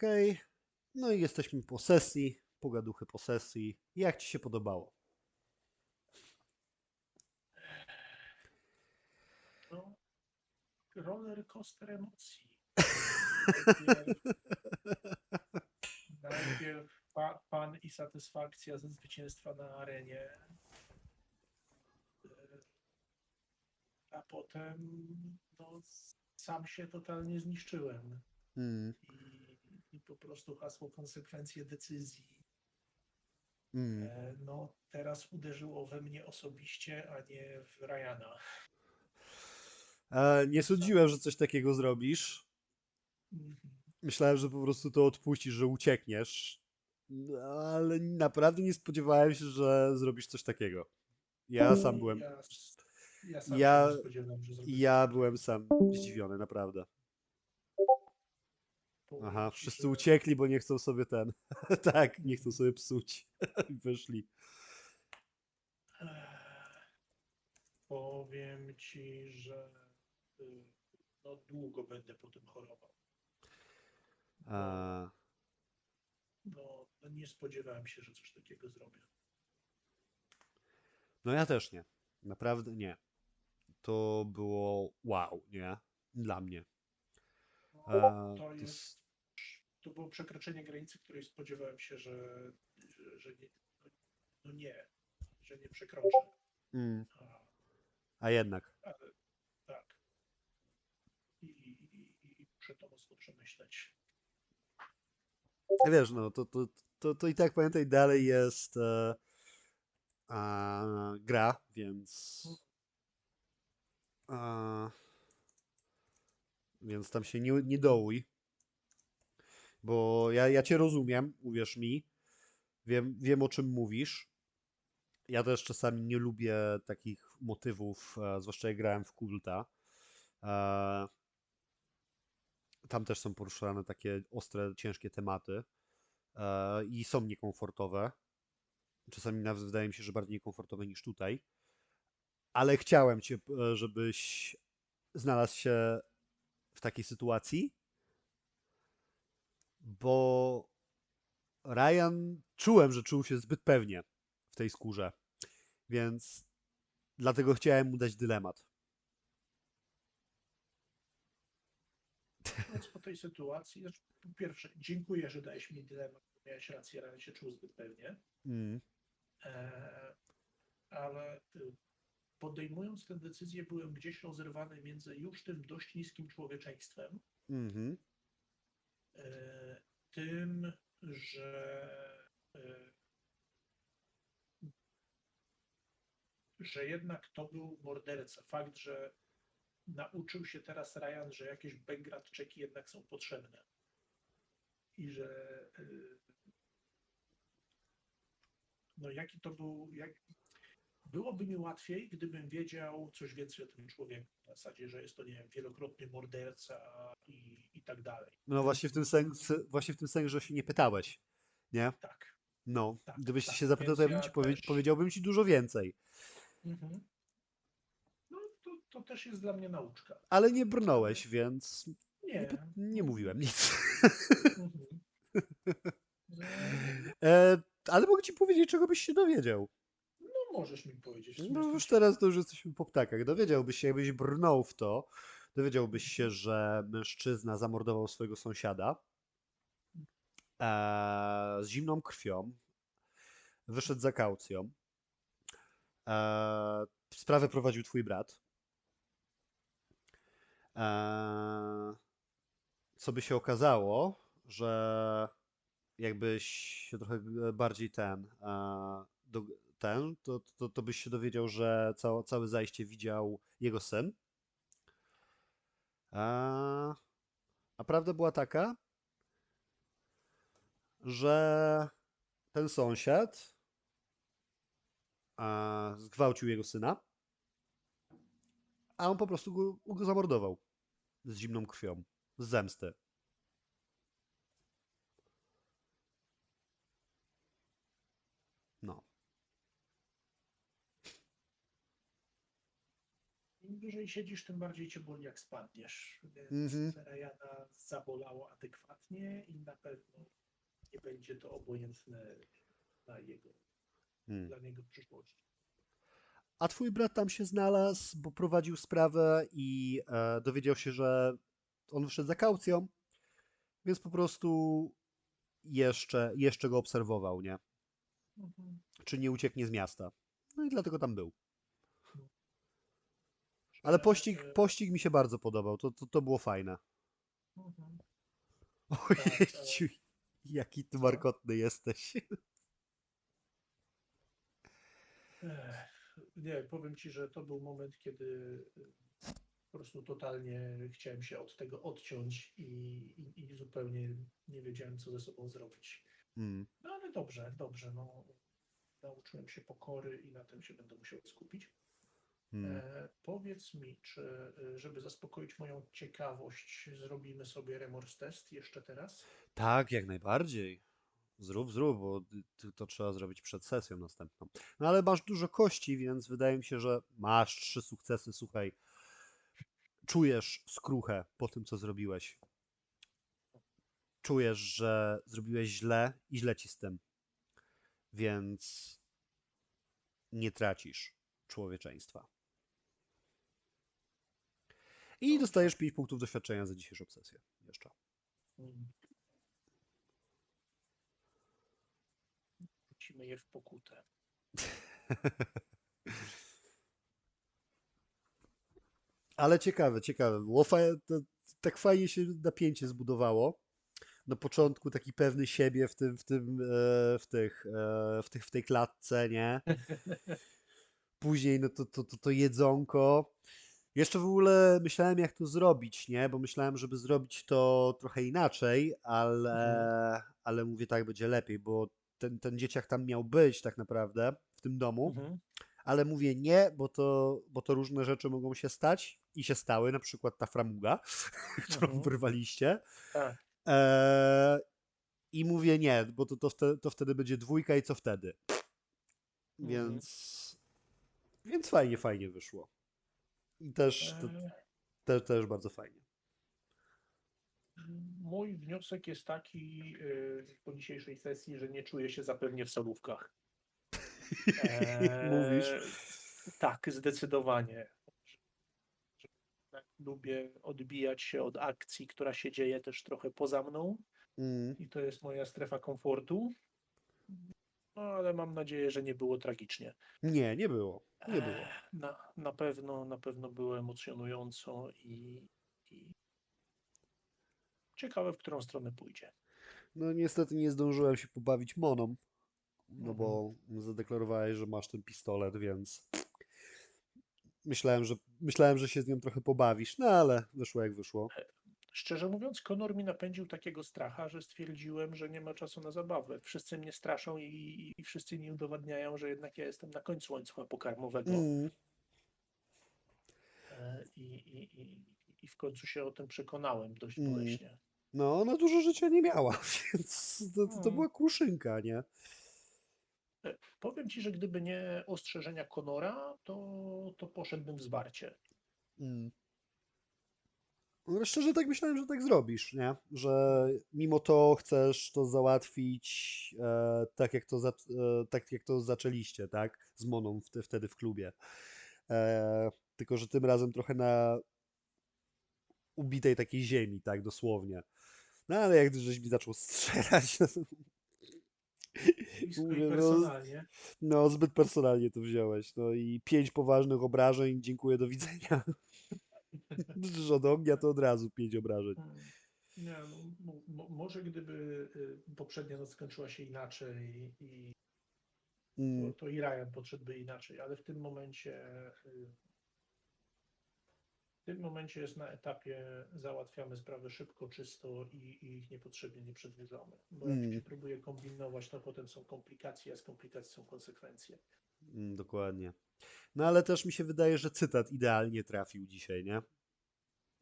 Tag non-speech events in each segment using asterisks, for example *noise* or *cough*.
Okej. No i jesteśmy po sesji, pogaduchy po sesji. Jak ci się podobało? No, roller coaster emocji. Najpierw, *laughs* najpierw pa, pan i satysfakcja ze zwycięstwa na arenie. E, A potem no, sam się totalnie zniszczyłem. Mm, I, i po prostu hasło konsekwencje decyzji. mm. E, No, teraz uderzyło we mnie osobiście, a nie w Ryana. E, nie sądziłem, że coś takiego zrobisz. Mhm. Myślałem, że po prostu to odpuścisz, że uciekniesz. No, Ale naprawdę nie spodziewałem się, że zrobisz coś takiego. Ja sam byłem. Ja, ja sam Ja- Ja byłem sam zdziwiony, naprawdę. Aha, wszyscy uciekli, bo nie chcą sobie ten. *laughs* tak, nie chcą sobie psuć. Wyszli. Powiem ci, że y, no, długo będę po tym chorował. A, No, no nie spodziewałem się, że coś takiego zrobię. no ja też nie. Naprawdę nie. To było wow, nie? Dla mnie. No, A, to jest. To było przekroczenie granicy, której spodziewałem się, że, że, że nie, no nie, że nie przekroczę. Mm, A, a jednak. ale tak. I, i, i muszę to mocno przemyśleć. Wiesz, no to, to, to, to i tak pamiętaj, dalej jest e, a, gra, więc. A, więc tam się nie, nie dołuj. Bo ja, ja cię rozumiem, uwierz mi. Wiem, wiem o czym mówisz. Ja też czasami nie lubię takich motywów, e, zwłaszcza jak grałem w kulta. E, tam też są poruszane takie ostre, ciężkie tematy e, i są niekomfortowe. Czasami nawet wydaje mi się, że bardziej niekomfortowe niż tutaj. Ale chciałem cię, żebyś znalazł się w takiej sytuacji, bo Ryan czułem, że czuł się zbyt pewnie w tej skórze, więc dlatego chciałem mu dać dylemat. Więc po tej sytuacji, znaczy, po pierwsze, dziękuję, że dałeś mi dylemat, bo miałeś rację, Ryan się czuł zbyt pewnie. Mm, E, ale podejmując tę decyzję, byłem gdzieś rozrywany między już tym dość niskim człowieczeństwem, mhm, e, tym, że e, że jednak to był morderca. Fakt, że nauczył się teraz Ryan, że jakieś Belgradczeki jednak są potrzebne. I że y, no jaki to był, jak, byłoby mi łatwiej, gdybym wiedział coś więcej o tym człowieku. W zasadzie, że jest to, nie wiem, wielokrotny morderca i, i tak dalej. No właśnie w tym sensie, właśnie w tym sensie, że się nie pytałeś, nie? Tak. No, Tak, gdybyś tak, się zapytał, to ja bym ci też- powiedziałbym ci dużo więcej, Mhm. No to, to też jest dla mnie nauczka. ale nie brnąłeś, więc nie, Nie. nie mówiłem nic. Mhm. *laughs* E, ale mogę ci powiedzieć, czego byś się dowiedział. no możesz mi powiedzieć. No już teraz to już jesteśmy po ptakach. Dowiedziałbyś się, jakbyś brnął w to, dowiedziałbyś się, że mężczyzna zamordował swojego sąsiada e, z zimną krwią, wyszedł za kaucją. E, sprawę prowadził twój brat. E, co by się okazało, że jakbyś się trochę bardziej ten, ten to, to, to byś się dowiedział, że całe, całe zajście widział jego syn. A, a prawda była taka, że ten sąsiad a, zgwałcił jego syna, a on po prostu go, go zamordował z zimną krwią, z zemsty. No. Im dłużej siedzisz, tym bardziej cię boli, jak spadniesz. Więc Mhm. Ryana zabolało adekwatnie i na pewno nie będzie to obojętne dla jego, Hmm. dla niego przyszłości. A twój brat tam się znalazł, bo prowadził sprawę i e, dowiedział się, że on wyszedł za kaucją, więc po prostu jeszcze, jeszcze go obserwował, nie? Mhm. Czy nie ucieknie z miasta. No i dlatego tam był. Ale pościg, pościg mi się bardzo podobał, to, to, to było fajne. mhm. Ojej, jaki ty markotny jesteś. Nie, powiem ci, że to był moment, kiedy y, po prostu totalnie chciałem się od tego odciąć i, i, i zupełnie nie wiedziałem, co ze sobą zrobić. Mm. No ale dobrze, dobrze. No, nauczyłem się pokory i na tym się będę musiał skupić. Mm. E, powiedz mi, czy y, żeby zaspokoić moją ciekawość, zrobimy sobie remorse test jeszcze teraz? Tak, jak najbardziej. Zrób, zrób, bo to trzeba zrobić przed sesją następną. No ale masz dużo kości, więc wydaje mi się, że masz trzy sukcesy. Słuchaj, czujesz skruchę po tym, co zrobiłeś. Czujesz, że zrobiłeś źle i źle ci z tym. Więc nie tracisz człowieczeństwa. I dostajesz 5 punktów doświadczenia za dzisiejszą sesję. Jeszcze. Rzucimy je w pokutę. *laughs* Ale ciekawe, ciekawe. Było fa- to, tak fajnie się napięcie zbudowało. Na początku taki pewny siebie w tym, w tym, e, w tych, e, w tych, w tej klatce, nie? *laughs* Później no to, to, to, to jedzonko. Jeszcze w ogóle myślałem, jak to zrobić, nie? Bo myślałem, żeby zrobić to trochę inaczej, ale, ale mówię, tak będzie lepiej, bo ten, ten dzieciak tam miał być tak naprawdę w tym domu Mhm. ale mówię nie, bo to, bo to różne rzeczy mogą się stać i się stały, na przykład ta framuga, *laughs* którą Mhm. wyrwaliście. Tak. Eee, I mówię nie, bo to, to, wtedy, to wtedy będzie dwójka i co wtedy? Mhm. Więc, więc fajnie, fajnie wyszło. I też, to, E, te, też bardzo fajnie. Mój wniosek jest taki y, po dzisiejszej sesji, że nie czuję się zapewnie w solówkach. *laughs* Mówisz? E, Tak, zdecydowanie. Lubię odbijać się od akcji, która się dzieje też trochę poza mną Mm, i to jest moja strefa komfortu. No ale mam nadzieję, że nie było tragicznie. nie, nie było. Nie było. Na, na pewno, na pewno było emocjonująco i, i ciekawe, w którą stronę pójdzie. No niestety nie zdążyłem się pobawić moną, no Mhm. bo zadeklarowałeś, że masz ten pistolet, więc myślałem, że myślałem, że się z nią trochę pobawisz, no ale wyszło jak wyszło. Szczerze mówiąc, Konor mi napędził takiego stracha, że stwierdziłem, że nie ma czasu na zabawę. Wszyscy mnie straszą i, i wszyscy mi udowadniają, że jednak ja jestem na końcu łańcucha pokarmowego. Mm, E, I, i, i, I w końcu się o tym przekonałem dość Mm. boleśnie. no, ona dużo życia nie miała, *laughs* więc to, to, Mm. była kruszynka, nie? Powiem ci, że gdyby nie ostrzeżenia Konora, to, to poszedłbym w zwarcie. Mm. No, szczerze tak myślałem, że tak zrobisz, nie? Że mimo to chcesz to załatwić e, tak, jak to za, e, tak jak to zaczęliście, tak? Z Moną w, wtedy w klubie. E, tylko, że tym razem trochę na ubitej takiej ziemi, tak dosłownie. No ale jak żeś mi zaczął strzelać, no Mówię, no, no zbyt personalnie to wziąłeś. No i pięć poważnych obrażeń, dziękuję, do widzenia. *laughs* Od ognia to od razu pięć obrażeń. Mm. Nie, no, mo- mo- może gdyby y, poprzednia noc skończyła się inaczej i to, Mm, to i Ryan podszedłby inaczej, ale w tym momencie y, w tym momencie jest na etapie załatwiamy sprawy szybko, czysto i, i ich niepotrzebnie nie przedłużamy. Bo jak Mm. się próbuje kombinować, to potem są komplikacje, a z komplikacji są konsekwencje. Mm, Dokładnie. No ale też mi się wydaje, że cytat idealnie trafił dzisiaj, nie?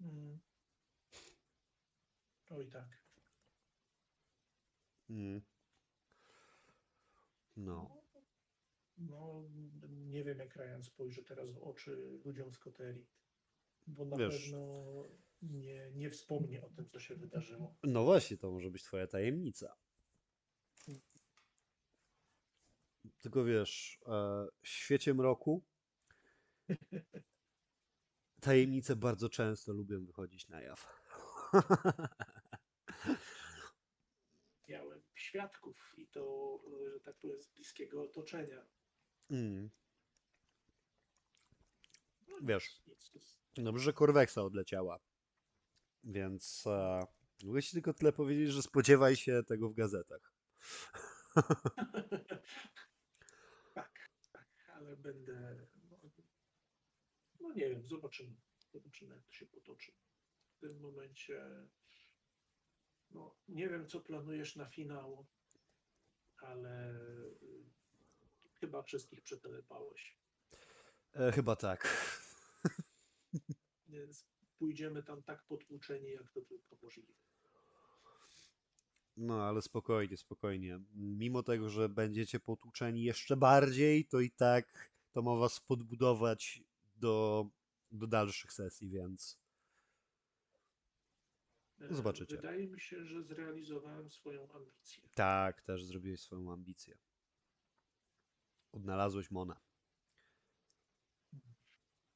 Mm. Oj tak. Mm. No. No, nie wiem jak Ryan spojrzy teraz w oczy ludziom z Koterii. bo na Wiesz. pewno nie, nie wspomni o tym, co się wydarzyło. No właśnie, to może być twoja tajemnica. Tylko wiesz, e, w świecie mroku tajemnice bardzo często lubią wychodzić na jaw. Miałem świadków i to, że tak powiem, z bliskiego otoczenia. Mm. No, Wiesz. Dobrze, że Korweksa odleciała. Więc e, mogę ci tylko tyle powiedzieć, że spodziewaj się tego w gazetach. *laughs* tak, tak, ale będę. No, nie wiem, zobaczymy. Zobaczymy, jak to się potoczy. W tym momencie. No, nie wiem, co planujesz na finał, ale y, chyba wszystkich przetelepałeś. E, chyba tak. *laughs* Więc pójdziemy tam tak potłuczeni, jak to tylko możliwe. No, ale spokojnie, spokojnie. Mimo tego, że będziecie potłuczeni jeszcze bardziej, to i tak to ma was podbudować do, do dalszych sesji, więc E, Zobaczycie. Wydaje mi się, że zrealizowałem swoją ambicję. tak, też zrobiłeś swoją ambicję. Odnalazłeś Mona.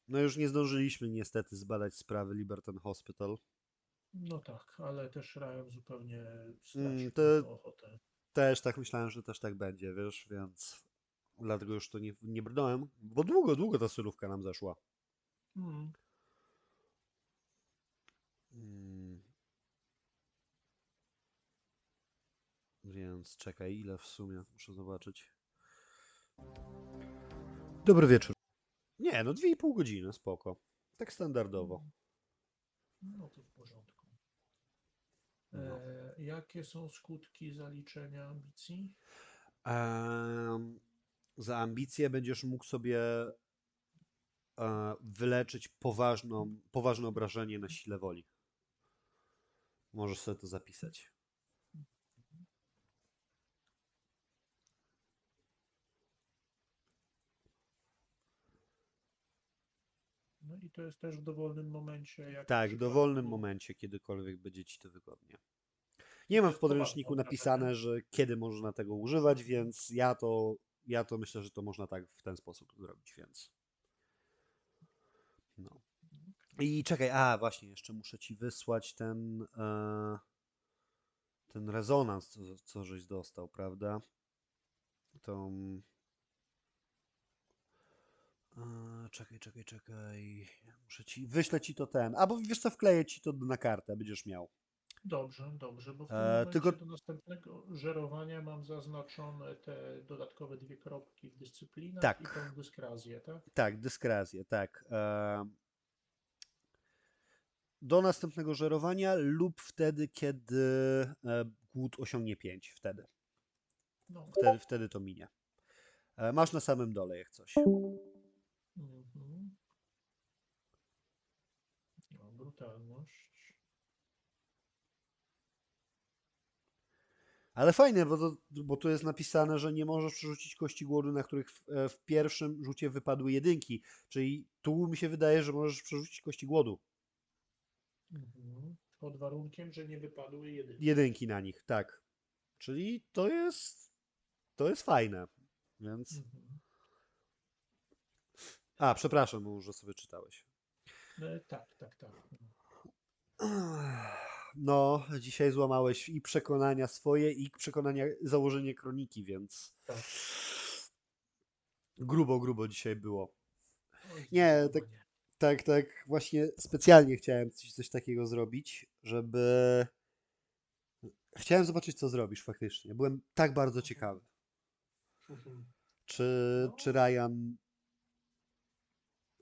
No już nie zdążyliśmy niestety zbadać sprawy Liberton Hospital. No tak, ale też Ryan zupełnie stracił Mm, mm, to- ochotę. Też tak myślałem, że też tak będzie, wiesz, więc dlatego już to nie, nie brnąłem, bo długo, długo ta surówka nam zeszła. Mm. Mm. Więc czekaj, ile w sumie? Muszę zobaczyć. Dobry wieczór. Nie, no dwie i pół godziny, spoko. Tak standardowo. No to w porządku. No. E, jakie są skutki zaliczenia ambicji? Em, za ambicje będziesz mógł sobie e, wyleczyć poważną, poważne obrażenie na sile woli. Możesz sobie to zapisać. No i to jest też w dowolnym momencie. Tak, w dowolnym momencie, kiedykolwiek będzie ci to wygodnie. Nie ma w podręczniku napisane, że kiedy można tego używać, więc ja to, ja to myślę, że to można tak w ten sposób zrobić, więc. No. I czekaj, a właśnie, jeszcze muszę ci wysłać ten, e, ten rezonans, co, co żeś dostał, prawda? Tą. E, czekaj, czekaj, czekaj. Muszę ci. Wyślę ci to ten. Albo wiesz co, wkleję ci to na kartę, będziesz miał. Dobrze, dobrze, bo w tym E, momencie tylko- do następnego żerowania mam zaznaczone te dodatkowe dwie kropki w dyscyplinach Tak. i tą dyskrazję, tak? Tak, dyskrecję, tak. E, do następnego żerowania lub wtedy, kiedy e, głód osiągnie 5. Wtedy. No. Wtedy, wtedy to minie. E, masz na samym dole jak coś. Mhm. No. Ale fajne, bo, to, bo tu jest napisane, że nie możesz przerzucić kości głodu, na których w, e, w pierwszym rzucie wypadły jedynki. Czyli tu mi się wydaje, że możesz przerzucić kości głodu. Mhm. Pod warunkiem, że nie wypadły jedynki. Jedynki na nich, tak. Czyli to jest. To jest fajne. Więc. Mhm. A, przepraszam, bo że sobie czytałeś. E, tak, tak, tak. *clears throat* No, dzisiaj złamałeś i przekonania swoje, i przekonania, założenie kroniki, więc Tak. grubo, grubo dzisiaj było. Oj, Nie, tak-. Tak, tak, właśnie specjalnie chciałem coś, coś takiego zrobić, żeby. Chciałem zobaczyć, co zrobisz faktycznie. Byłem tak bardzo ciekawy. Mhm. Czy, No. czy Ryan.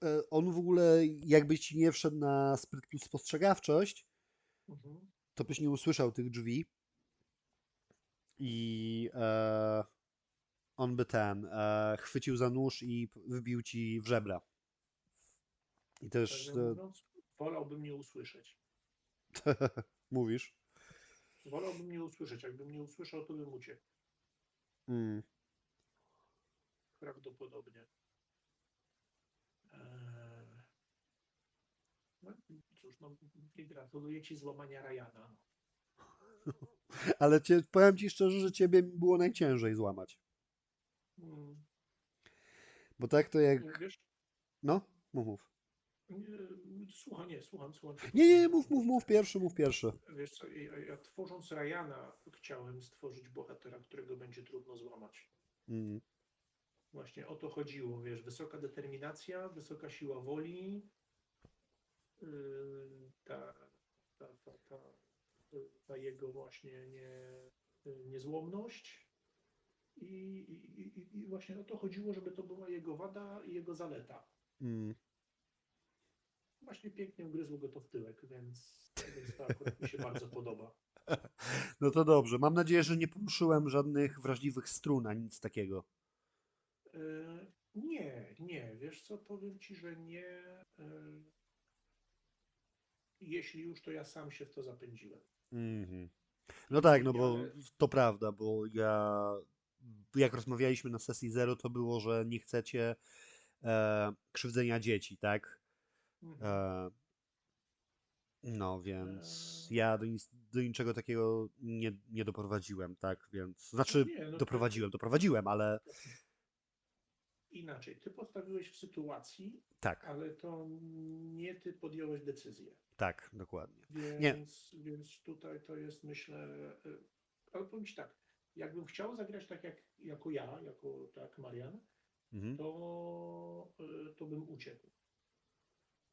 e, On w ogóle, jakbyś ci nie wszedł na spryt plus spostrzegawczość, Mhm. to byś nie usłyszał tych drzwi. I e, on by ten e, chwycił za nóż i wbił ci w żebra. I też e, mówiąc, wolałbym nie usłyszeć. *laughs* mówisz. Wolałbym nie usłyszeć. Jakbym nie usłyszał, to bym uciekł. Mm. Prawdopodobnie. Eee, No, cóż, no, gratuluję ci złamania Ryana. *laughs* Ale cię, powiem ci szczerze, że ciebie było najciężej złamać. Mm, Bo tak to jak... Wiesz, No, mów, mów. nie, słucham, nie, słucham, słucham. Nie, nie, mów, mów, mów pierwszy, mów pierwszy. Wiesz co, ja, ja tworząc Ryana chciałem stworzyć bohatera, którego będzie trudno złamać. Mm, Właśnie o to chodziło, wiesz, wysoka determinacja, wysoka siła woli, ta, ta, ta, ta, ta jego właśnie nie, niezłomność I, i, i, właśnie o to chodziło, żeby to była jego wada i jego zaleta. mm. Właśnie pięknie ugryzło go to w tyłek, więc, więc to akurat mi się bardzo podoba. *laughs* No to dobrze. Mam nadzieję, że nie poruszyłem żadnych wrażliwych strun, ani nic takiego. Yy, Nie, nie, wiesz co, powiem ci, że nie. Jeśli już, to ja sam się w to zapędziłem. Mhm. No tak, no bo to prawda, bo ja jak rozmawialiśmy na sesji zero, to było, że nie chcecie e, krzywdzenia dzieci, tak? Mhm. E, no więc Eee. ja do, nic, do niczego takiego nie, nie doprowadziłem, tak? Więc znaczy Nie, no to- doprowadziłem, doprowadziłem, ale Inaczej, ty postawiłeś w sytuacji, tak, ale to nie ty podjąłeś decyzję. Tak, dokładnie. Więc, więc tutaj to jest, myślę, y, ale powiem ci tak, jakbym chciał zagrać tak jak, jako ja, jako tak Marian, Mhm. to, y, to bym uciekł.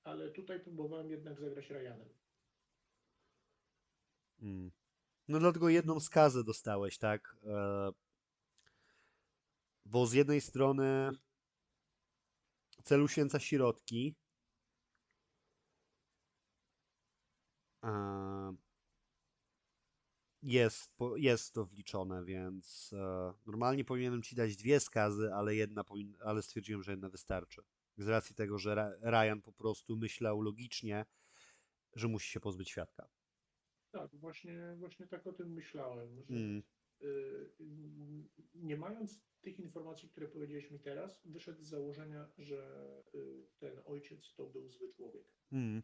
Ale tutaj próbowałem jednak zagrać Ryanem. Mm. No dlatego jedną skazę dostałeś, tak? E, bo z jednej strony cel uświęca środki. Jest, jest to wliczone, więc e, normalnie powinienem ci dać dwie skazy, ale jedna ale stwierdziłem, że jedna wystarczy. Z racji tego, że Ryan po prostu myślał logicznie, że musi się pozbyć świadka. Tak, właśnie, właśnie tak o tym myślałem, że Mm. y, nie mając tych informacji, które powiedziałeś mi teraz, wyszedł z założenia, że y, ten ojciec to był zły człowiek. Mm.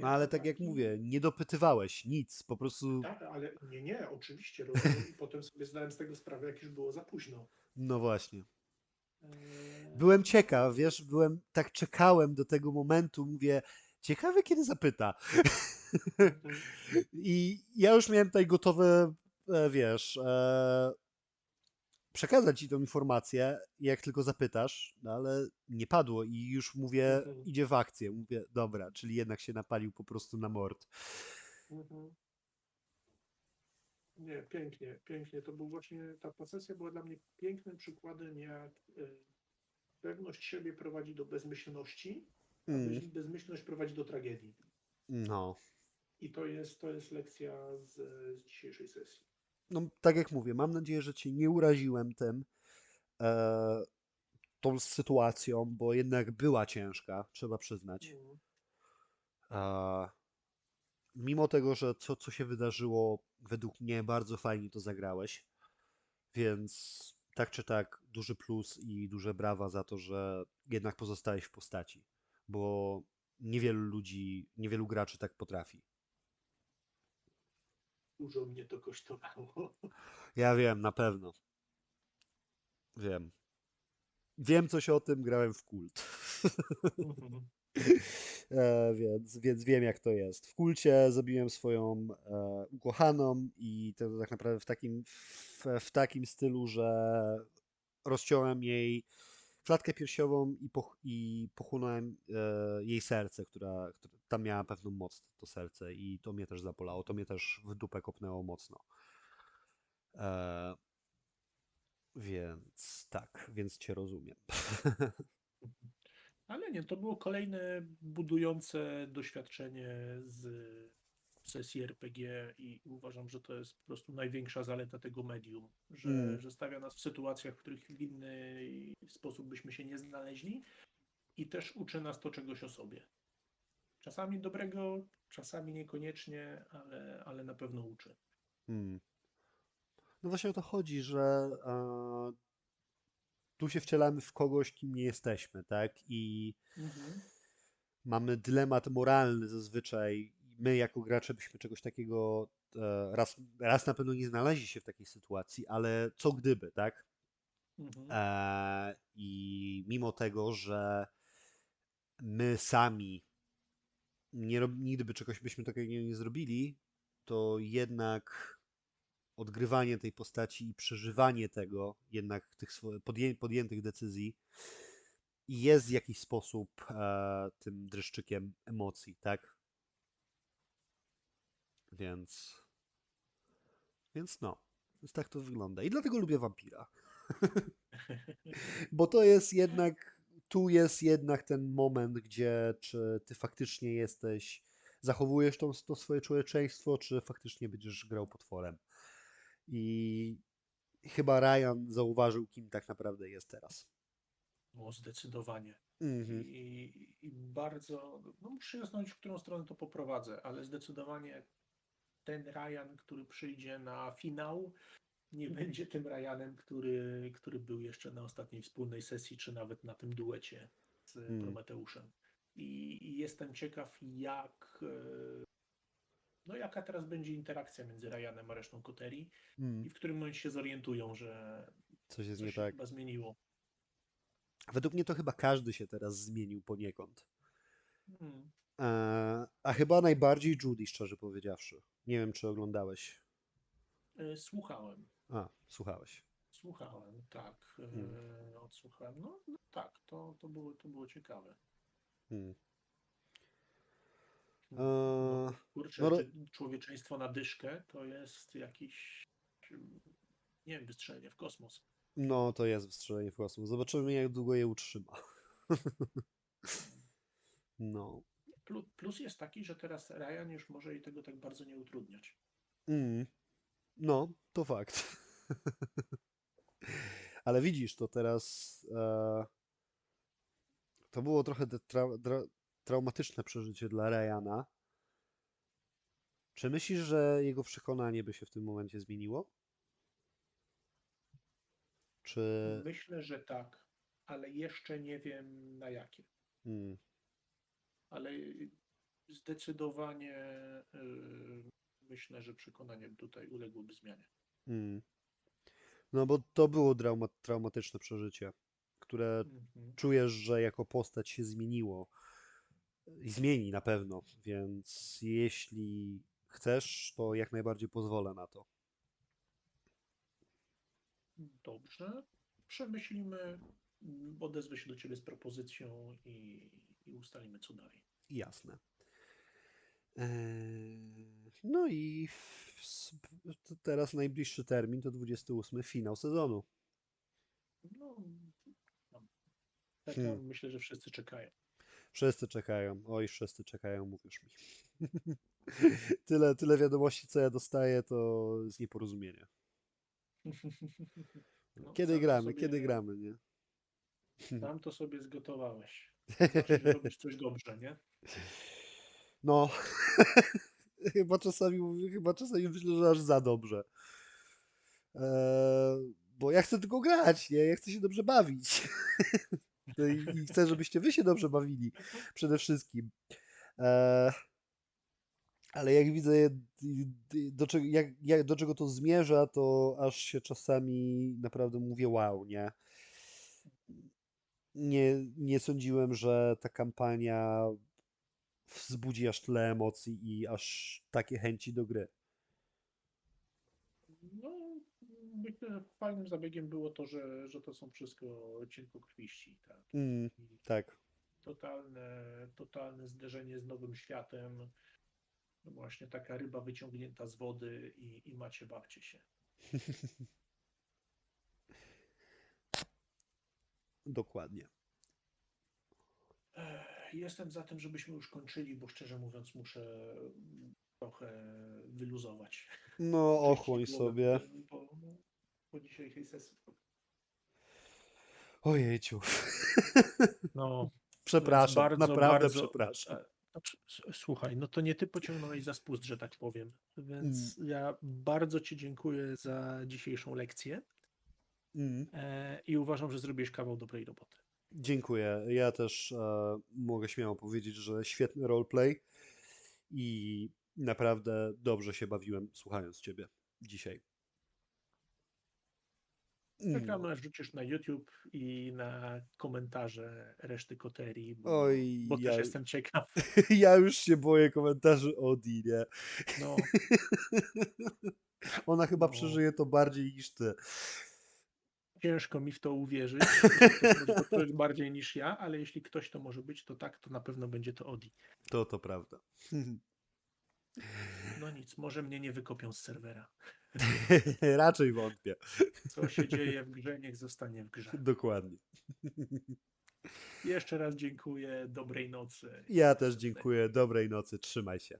No ale tak jak mówię, nie dopytywałeś nic, po prostu, Tak, ale nie, nie, oczywiście rozumiem i potem sobie zdałem z tego sprawę, jak już było za późno. no właśnie. Eee, Byłem ciekaw, wiesz, byłem, tak czekałem do tego momentu, mówię, ciekawy kiedy zapyta. mhm. *laughs* I ja już miałem tutaj gotowe, e, wiesz, przekazać ci tą informację, jak tylko zapytasz, no ale nie padło i już mówię, Mhm. idzie w akcję. Mówię, dobra, czyli jednak się napalił po prostu na mord. Mhm. Nie, pięknie, pięknie. To był właśnie, ta posesja była dla mnie pięknym przykładem, jak y, pewność siebie prowadzi do bezmyślności, a Mm, bez- bezmyślność prowadzi do tragedii. no. I to jest, to jest lekcja z, z dzisiejszej sesji. No, tak jak mówię, mam nadzieję, że cię nie uraziłem tym, e, tą sytuacją, bo jednak była ciężka, trzeba przyznać. E, mimo tego, że to, co się wydarzyło, według mnie bardzo fajnie to zagrałeś, więc tak czy tak duży plus i duże brawa za to, że jednak pozostałeś w postaci, bo niewielu ludzi, niewielu graczy tak potrafi. Dużo mnie to kosztowało. Ja wiem, na pewno. Wiem. Wiem coś o tym, grałem w kult. Mhm. *laughs* E, więc, więc wiem, jak to jest. W kulcie zabiłem swoją e, ukochaną i to tak naprawdę w takim, w, w takim stylu, że rozciąłem jej klatkę piersiową i, poch, i pochłonąłem e, jej serce, która, która tam miała pewną moc, to serce i to mnie też zapolało, to mnie też w dupę kopnęło mocno. E, więc tak, więc cię rozumiem. Ale nie, to było kolejne budujące doświadczenie z sesji RPG i uważam, że to jest po prostu największa zaleta tego medium, że, Mm. że stawia nas w sytuacjach, w których w inny sposób byśmy się nie znaleźli i też uczy nas to czegoś o sobie. Czasami dobrego, czasami niekoniecznie, ale, ale na pewno uczy. Hmm. No właśnie o to chodzi, że e, tu się wcielamy w kogoś, kim nie jesteśmy, tak? I mamy dylemat moralny zazwyczaj. My, jako gracze, byśmy czegoś takiego e, raz, raz na pewno nie znaleźli się w takiej sytuacji, ale co gdyby, tak? Mhm. E, I mimo tego, że my sami nie rob, nigdy by czegoś byśmy takiego nie, nie zrobili, to jednak odgrywanie tej postaci i przeżywanie tego, jednak tych podję, podjętych decyzji jest w jakiś sposób e, tym dreszczykiem emocji, tak? Więc. Więc no. Więc tak to wygląda. I dlatego lubię wampira. *laughs* Bo to jest jednak, tu jest jednak ten moment, gdzie czy ty faktycznie jesteś, zachowujesz to, to swoje człowieczeństwo, czy faktycznie będziesz grał potworem. I chyba Ryan zauważył, kim tak naprawdę jest teraz. No, zdecydowanie. Mhm. I, I bardzo, no muszę jasnąć, w którą stronę to poprowadzę, ale zdecydowanie ten Ryan, który przyjdzie na finał, nie będzie tym Ryanem, który, który był jeszcze na ostatniej wspólnej sesji, czy nawet na tym duecie z Hmm. Prometeuszem. I, I jestem ciekaw, jak, e, no jaka teraz będzie interakcja między Ryanem a resztą Koterii Mm, i w którym momencie się zorientują, że coś jest coś nie się tak. chyba zmieniło. Według mnie to chyba każdy się teraz zmienił poniekąd. Hmm. E, a chyba najbardziej Judy, szczerze powiedziawszy. Nie wiem, czy oglądałeś. E, Słuchałem. A, słuchałeś. Słuchałem, tak. e, Hmm. Odsłuchałem. No, no tak, to, to, było, to było ciekawe. Mm. No, E, kurczę, no człowieczeństwo na dyszkę to jest jakiś, nie wiem, wystrzelenie w kosmos. no, to jest wystrzelenie w kosmos. Zobaczymy, jak długo je utrzyma. *laughs* no. Plu- Plus jest taki, że teraz Ryan już może jej tego tak bardzo nie utrudniać. Mm. No, to fakt. *laughs* Ale widzisz, to teraz e, to było trochę trau- dra- traumatyczne przeżycie dla Ryana. Czy myślisz, że jego przekonanie by się w tym momencie zmieniło? Czy. Myślę, że tak, ale jeszcze nie wiem na jakie. Mm, Ale zdecydowanie y, myślę, że przekonanie tutaj uległoby zmianie. mm. No bo to było trauma- traumatyczne przeżycie, które Mhm. czujesz, że jako postać się zmieniło i zmieni na pewno, więc jeśli chcesz, to jak najbardziej pozwolę na to. Dobrze. Przemyślimy, odezwę się do Ciebie z propozycją i, i ustalimy, co dalej. Jasne. Eee, No i teraz najbliższy termin to 28 finał sezonu. No, tam. Czekam, Hmm. myślę, że wszyscy czekają. Wszyscy czekają. Oj, wszyscy czekają, mówisz mi. *laughs* Tyle, tyle wiadomości, co ja dostaję, to jest nieporozumienie. *laughs* No, Kiedy gramy, sobie- kiedy gramy, nie? Sam to sobie zgotowałeś. Że robisz coś dobrze, nie? No, *laughs* chyba czasami, chyba czasami myślę, że aż za dobrze. Eee, bo ja chcę tylko grać, nie? Ja chcę się dobrze bawić. *laughs* No i, i chcę, żebyście wy się dobrze bawili przede wszystkim. Eee, ale jak widzę, do czego, jak, jak, do czego to zmierza, to aż się czasami naprawdę mówię wow, nie? Nie, nie sądziłem, że ta kampania wzbudzi aż tyle emocji i aż takie chęci do gry. No, myślę, że fajnym zabiegiem było to, że, że to są wszystko cienkokrwiści, tak? Mm, tak. totalne, totalne zderzenie z nowym światem. No właśnie taka ryba wyciągnięta z wody i, i macie, bawcie się. *laughs* Dokładnie. Jestem za tym, żebyśmy już kończyli, bo szczerze mówiąc muszę trochę wyluzować. No, *laughs* ochłoń sobie. Po, po, dzisiejszej sesji. Ojejciu. No, *laughs* Przepraszam, bardzo, naprawdę bardzo- przepraszam. Znaczy, s- Słuchaj, no to nie ty pociągnąłeś za spust, że tak powiem. Więc ja bardzo Ci dziękuję za dzisiejszą lekcję Mm, i uważam, że zrobiłeś kawał dobrej roboty. Dziękuję. Ja też e, mogę śmiało powiedzieć, że świetny roleplay i naprawdę dobrze się bawiłem słuchając ciebie dzisiaj. Czekamy aż wrzucisz na YouTube i na komentarze reszty koterii, bo, Oj, bo ja, też jestem ciekaw. *laughs* ja już się boję komentarzy Odi, nie? No, *laughs* Ona chyba No. przeżyje to bardziej niż ty. Ciężko mi w to uwierzyć. ktoś bardziej niż ja, ale jeśli ktoś to może być, to tak, to na pewno będzie to Odi. To to prawda. *laughs* No nic, może mnie nie wykopią z serwera. *laughs* Raczej wątpię. Co się dzieje w grze, niech zostanie w grze. Dokładnie. Jeszcze raz dziękuję, dobrej nocy. Ja też dziękuję. Dobrej nocy. Trzymaj się.